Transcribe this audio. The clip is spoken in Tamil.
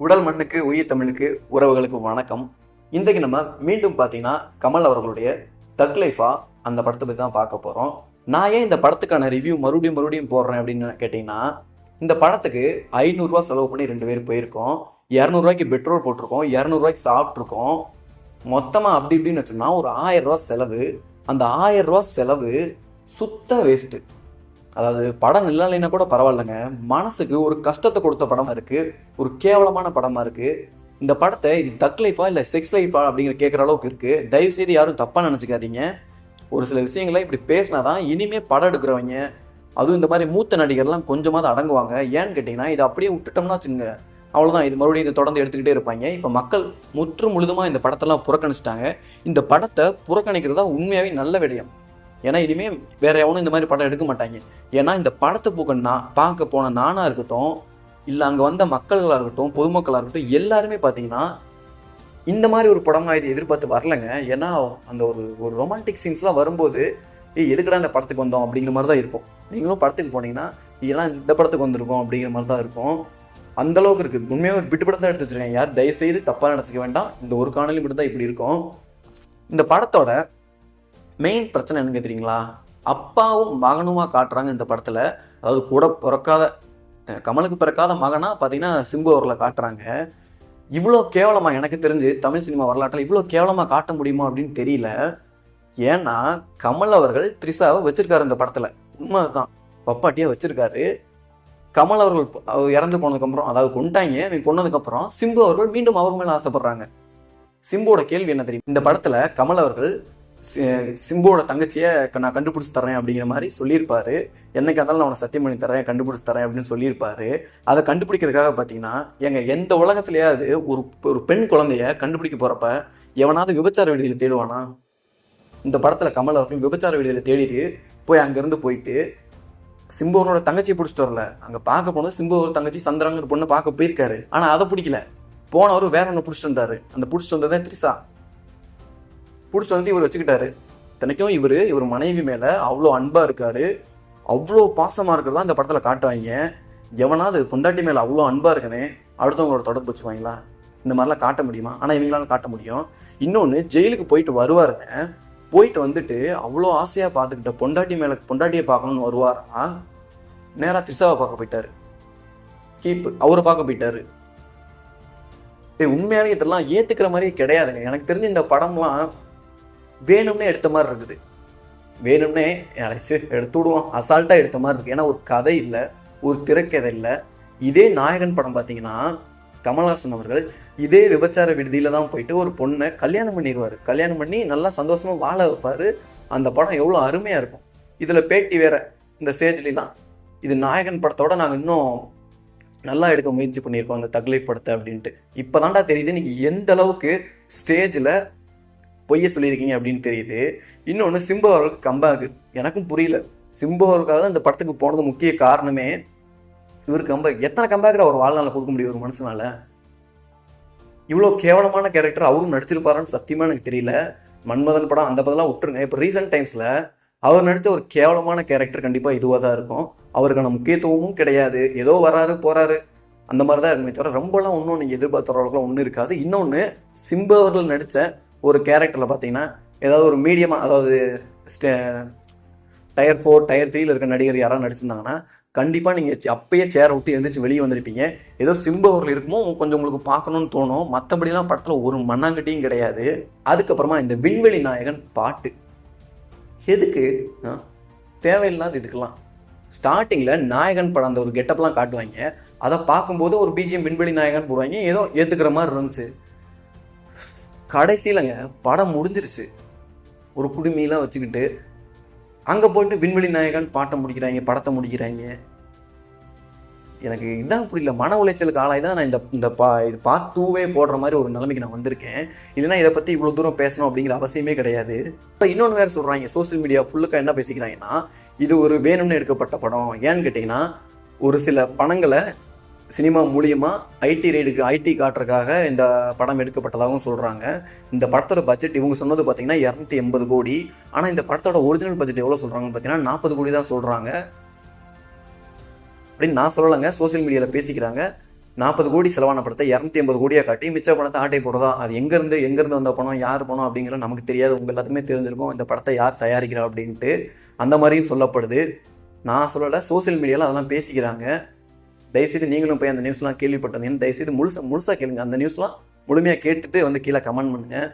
உடல் மண்ணுக்கு உயிர் தமிழுக்கு உறவுகளுக்கு வணக்கம். இன்றைக்கு நம்ம மீண்டும் பார்த்தீங்கன்னா கமல் அவர்களுடைய தக் லைஃபா அந்த படத்தை பற்றி தான் பார்க்க போகிறோம் நான் ஏன் இந்த படத்துக்கான ரிவ்யூ மறுபடியும் மறுபடியும் போடுறேன் அப்படின்னு கேட்டிங்கன்னா இந்த படத்துக்கு ஐநூறுரூவா செலவு பண்ணி ரெண்டு பேர் போயிருக்கோம். இரநூறுவாய்க்கு பெட்ரோல் போட்டிருக்கோம். இரநூறுவாய்க்கு சாப்பிட்ருக்கோம் மொத்தமாக அப்படி இப்படின்னு வச்சோம்னா ஒரு ஆயிரம் ரூபா செலவு. அந்த ஆயிரம் ரூபா செலவு சுத்த வேஸ்ட்டு அதாவது படம் நல்லா இல்லைன்னா கூட பரவாயில்லைங்க. மனசுக்கு ஒரு கஷ்டத்தை கொடுத்த படமாக இருக்குது ஒரு கேவலமான படமாக இருக்குது இந்த படத்தை இது தக் லைஃபா இல்லை செக்ஸ் லைஃபா அப்படிங்கிற கேட்குற அளவுக்கு இருக்குது தயவு செய்து யாரும் தப்பாக நினச்சிக்காதீங்க. ஒரு சில விஷயங்களை இப்படி பேசினா தான் இனிமே படம் எடுக்கிறவங்க அதுவும் இந்த மாதிரி மூத்த நடிகர்லாம் கொஞ்சமாவது அடங்குவாங்க. ஏன்னு கேட்டிங்கன்னா இதை அப்படியே விட்டுட்டோம்னா வச்சுங்க அவ்வளோதான் இது மறுபடியும் இதை தொடர்ந்து எடுத்துக்கிட்டே இருப்பாங்க. இப்போ மக்கள் முற்று முழுதுமாக இந்த படத்தெல்லாம் புறக்கணிச்சிட்டாங்க. இந்த படத்தை புறக்கணிக்கிறதா உண்மையாகவே நல்ல விடயம். ஏன்னா இனிமேல் வேற எவனும் இந்த மாதிரி படம் எடுக்க மாட்டாங்க. ஏன்னா இந்த படத்தை போக்க நான் பார்க்க போன நானா இருக்கட்டும் இல்லை அங்கே வந்த மக்கள்களாக இருக்கட்டும் பொதுமக்களாக இருக்கட்டும் எல்லாருமே பார்த்தீங்கன்னா இந்த மாதிரி ஒரு படமாக இது எதிர்பார்த்து வரலங்க. ஏன்னா அந்த ஒரு ஒரு ரொமான்டிக் சீன்ஸ்லாம் வரும்போது ஏய் எதுக்கடா இந்த படத்துக்கு வந்தோம்? அப்படிங்கிற மாதிரி தான் இருக்கும். நீங்களும் படத்துக்கு போனீங்கன்னா இதெல்லாம் இந்த படத்துக்கு வந்திருக்கோம் அப்படிங்கிற மாதிரி தான் இருக்கும். அந்த அளவுக்கு இருக்குது உண்மையாக ஒரு விட்டு படம் தான் எடுத்து வச்சிருக்கேன். யார் தயவு செய்து தப்பாக நினச்சிக்க வேண்டாம். இந்த ஒரு காணொலி மட்டும் தான் இப்படி இருக்கும். இந்த படத்தோட மெயின் பிரச்சனை என்னங்க தெரியுங்களா அப்பாவும் மகனுமாக காட்டுறாங்க இந்த படத்தில். அதாவது கூட பிறக்காத கமலுக்கு பிறக்காத மகனாக பார்த்தீங்கன்னா சிம்பு அவர்களை காட்டுறாங்க. இவ்வளோ கேவலமாக எனக்கு தெரிஞ்சு தமிழ் சினிமா வரலாற்றில் இவ்வளோ கேவலமாக காட்ட முடியுமா அப்படின்னு தெரியல. ஏன்னா கமல் அவர்கள் த்ரிஷாவை வச்சிருக்காரு இந்த படத்தில். உண்மை தான் பப்பாட்டியாக வச்சிருக்காரு. கமல் அவர்கள் அவர் இறந்து போனதுக்கப்புறம் அதாவது கொண்டாங்க இவங்க கொன்னதுக்கப்புறம் சிம்பு அவர்கள் மீண்டும் அவர் மேலே ஆசைப்படுறாங்க. சிம்புவோட கேள்வி என்ன தெரியும்? இந்த படத்தில் கமல் அவர்கள் சிம்புவோட தங்கச்சியை நான் கண்டுபிடிச்சி தரேன் அப்படிங்கிற மாதிரி சொல்லியிருப்பாரு. என்னைக்கு இருந்தாலும் நான் அவனை சத்தியம் பண்ணி தரேன் கண்டுபிடிச்சி தரேன் அப்படின்னு சொல்லியிருப்பாரு. அதை கண்டுபிடிக்கிறதுக்காக பார்த்தீங்கன்னா எங்க எந்த உலகத்திலேயாவது ஒரு ஒரு பெண் குழந்தைய கண்டுபிடிக்க போறப்ப எவனாவது விபச்சார விடுதியில் தேடுவானா? இந்த படத்துல கமல் அவர்கள் விபச்சார விடுதியில் தேடிட்டு போய் அங்கேருந்து போயிட்டு சிம்புவனோட தங்கச்சியை பிடிச்சிட்டு வரல. அங்கே பார்க்க போனது சிம்புவோட தங்கச்சி சந்திரங்கிற பொண்ணை பார்க்க போயிருக்காரு. ஆனால் அதை பிடிக்கல. போனவர் வேற ஒன்று பிடிச்சிட்டு வந்தாரு. அந்த பிடிச்சிட்டு வந்ததே திரிசா பிடிச்சிட்டு வந்து இவர் வச்சுக்கிட்டாரு. இத்தனைக்கும் இவர் இவர் மனைவி மேலே அவ்வளோ அன்பாக இருக்காரு. அவ்வளோ பாசமாக இருக்கிறதா இந்த படத்தில் காட்டுவாங்க. எவனாவது பொண்டாட்டி மேலே அவ்வளோ அன்பாக இருக்கனே அடுத்தவங்களோட தொடர்பு வச்சுவாங்களா இந்த மாதிரிலாம் காட்ட முடியுமா? ஆனால் இவங்களால காட்ட முடியும். இன்னொன்று ஜெயிலுக்கு போயிட்டு வருவாருங்க போயிட்டு வந்துட்டு அவ்வளோ ஆசையாக பார்த்துக்கிட்ட பொண்டாட்டி மேலே பொண்டாட்டியை பார்க்கணும்னு வருவாரா? நேராக திரிசாவை பார்க்க போயிட்டாரு. கீப் அவரை பார்க்க போயிட்டாரு. உண்மையான இதெல்லாம் ஏற்றுக்கிற மாதிரியே கிடையாதுங்க. எனக்கு தெரிஞ்சு இந்த படம்லாம் வேணும்னே எடுத்த மாதிரி இருக்குது. வேணும்னே அழைச்சி எடுத்து விடுவோம் அசால்ட்டாக எடுத்த மாதிரி இருக்குது ஏன்னா ஒரு கதை இல்லை ஒரு திரைக்கதை இல்லை. இதே நாயகன் படம் பார்த்தீங்கன்னா கமல்ஹாசன் அவர்கள் இதே விபச்சார விடுதியில் தான் போயிட்டு ஒரு பொண்ணை கல்யாணம் பண்ணிடுவார் கல்யாணம் பண்ணி நல்லா சந்தோஷமாக வாழ வைப்பார். அந்த படம் எவ்வளோ அருமையாக இருக்கும். இதில் பேட்டி வேற இந்த ஸ்டேஜ்லாம் இது நாயகன் படத்தோட நாங்கள் இன்னும் நல்லா எடுக்க முயற்சி பண்ணியிருக்கோம் அந்த தக்லீஃப் படத்தை அப்படின்ட்டு. இப்போதான்டா தெரியுது நீங்கள் எந்த அளவுக்கு ஸ்டேஜில் பொய்யை சொல்லியிருக்கீங்க அப்படின்னு தெரியுது. இன்னொன்று சிம்பு அவர்களுக்கு கம்பேக் எனக்கும் புரியல. சிம்பு அவர்களுக்காக தான் இந்த படத்துக்கு போனது முக்கிய காரணமே இவர் கம்பேக் எத்தனை கம்பேக்கை அவர் வாழ்நாளில் கொடுக்க முடியும் ஒரு மனுஷனால? இவ்வளோ கேவலமான கேரக்டர் அவரும் நடிச்சிருப்பாரான்னு சத்தியமாக எனக்கு தெரியல. மன்மதன் படம் அந்த படம்லாம் விட்டுருங்க. இப்போ ரீசெண்ட் டைம்ஸில் அவர் நடித்த ஒரு கேவலமான கேரக்டர் கண்டிப்பாக இதுவாக தான் இருக்கும். அவருக்கான முக்கியத்துவமும் கிடையாது. ஏதோ வராரு போகிறாரு அந்த மாதிரி தான் இருக்குமே தவிர ரொம்பலாம் ஒன்றும் நீங்கள் எதிர்பார்த்த அளவுக்குலாம் ஒன்றும் இருக்காது. இன்னொன்று சிம்பு அவர்கள் நடித்த ஒரு கேரக்டரில் பார்த்தீங்கன்னா ஏதாவது ஒரு மீடியமாக அதாவது ஸ்டே டயர் ஃபோர் டயர் த்ரீல இருக்க நடிகர் யாராவது நடிச்சிருந்தாங்கன்னா கண்டிப்பாக நீங்கள் அப்பயே சேர் விட்டு எழுந்திரிச்சு வெளியே வந்திருப்பீங்க. ஏதோ சிம்பு அவர்கள் இருக்குமோ கொஞ்சம் உங்களுக்கு பார்க்கணும்னு தோணும். மற்றபடிலாம் படத்தில் ஒரு மண்ணாங்கட்டியும் கிடையாது. அதுக்கப்புறமா இந்த விண்வெளி நாயகன் பாட்டு. எதுக்கு? தேவையில்லாத இதுக்கெல்லாம். ஸ்டார்டிங்கில் நாயகன் படம் அந்த ஒரு கெட்டப்லாம் காட்டுவாங்க. அதை பார்க்கும்போது ஒரு பிஜிஎம் விண்வெளி நாயகன் போடுவாங்க. ஏதோ ஏற்றுக்கிற மாதிரி இருந்துச்சு. கடைசியிலங்க படம் முடிஞ்சிருச்சு. ஒரு குடுமியெல்லாம் வச்சுக்கிட்டு அங்கே போயிட்டு விண்வெளி நாயகன் பாட்டை முடிக்கிறாங்க படத்தை முடிக்கிறாங்க. எனக்கு இதான் புரியல மன உளைச்சலுக்கு ஆளாய் தான் நான் இந்த இந்த பா இது பார்ட் டூவே போடுற மாதிரி ஒரு நிலைமைக்கு நான் வந்திருக்கேன். இல்லைன்னா இதை பற்றி இவ்வளோ தூரம் பேசணும் அப்படிங்கிற அவசியமே கிடையாது. இப்போ இன்னொன்று வேறு சொல்கிறாங்க சோஷியல் மீடியா ஃபுல்லுக்காக என்ன பேசிக்கிறாங்கன்னா இது ஒரு வேணும்னு எடுக்கப்பட்ட படம். ஏன்னு கேட்டிங்கன்னா ஒரு சில படங்களை சினிமா மூலியமாக ஐடி ரைடுக்கு ஐடி காட்டுறதுக்காக இந்த படம் எடுக்கப்பட்டதாகவும் சொல்கிறாங்க இந்த படத்தோட பட்ஜெட் இவங்க சொன்னது பார்த்தீங்கன்னா இரநூத்தி எண்பது கோடி. ஆனால் இந்த படத்தோட ஒரிஜினல் பட்ஜெட் எவ்வளோ சொல்கிறாங்கன்னு பார்த்தீங்கன்னா நாற்பது கோடி தான் சொல்கிறாங்க அப்படின்னு நான் சொல்லலைங்க சோசியல் மீடியாவில் பேசிக்கிறாங்க. நாற்பது கோடி செலவான படத்தை இரநூத்தி ஐம்பது கோடியாக காட்டி மிச்ச பணத்தை ஆட்டை போடுறதா? அது எங்கேருந்து எங்கேருந்து வந்த பணம் யார் பணம் அப்படிங்கிற நமக்கு தெரியாது. உங்கள் எல்லாத்துக்குமே தெரிஞ்சிருக்கும். இந்த படத்தை யார் தயாரிக்கிறா அப்படின்ட்டு அந்த மாதிரியும் சொல்லப்படுது. நான் சொல்லலை சோசியல் மீடியாவில் அதெல்லாம் பேசிக்கிறாங்க. தயவுசெய்து நீங்களும் போய் அந்த நியூஸ்லாம் கேள்விப்பட்டிருந்தீங்கன்னு தயவுசெய்து முழுசா முழுசாக கேளுங்க. அந்த நியூஸ்லாம் முழுமையாக கேட்டுட்டு வந்து கீழே கமெண்ட் பண்ணுங்கள்